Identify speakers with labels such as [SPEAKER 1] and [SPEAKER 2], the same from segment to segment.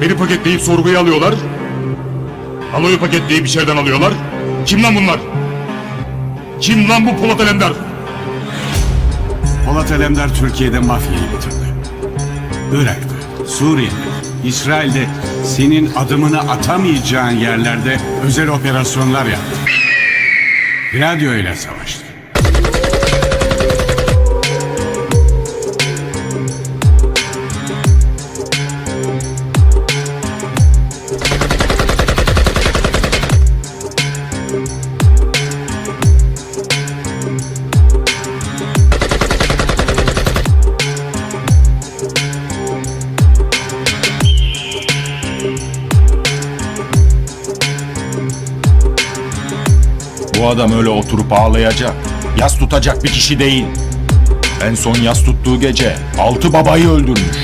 [SPEAKER 1] Beni paketleyip sorguya alıyorlar. Aloyu paketleyip içeriden alıyorlar. Kim lan bunlar? Kim lan bu Polat Alemdar?
[SPEAKER 2] Polat Alemdar Türkiye'de mafyayı bitirdi. Irak'ta, Suriye'de, İsrail'de senin adımını atamayacağın yerlerde özel operasyonlar yaptı. Radyo ile savaştı.
[SPEAKER 3] Bu adam öyle oturup ağlayacak, yas tutacak bir kişi değil. En son yas tuttuğu gece altı babayı öldürmüş.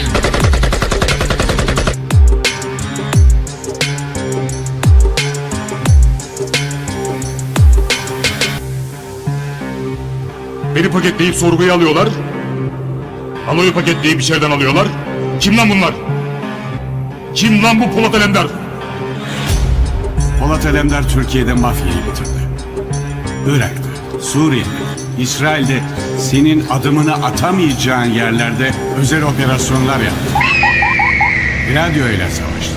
[SPEAKER 1] Beni paketleyip sorguya alıyorlar. Aloyu paketleyip içeriden alıyorlar. Kim lan bunlar? Kim lan bu Polat Alemdar?
[SPEAKER 2] Polat Alemdar Türkiye'de mafyayı bitirdi. Irak'ta, Suriye'de, İsrail'de senin adımını atamayacağın yerlerde özel operasyonlar yaptı. Radyo ile savaştı.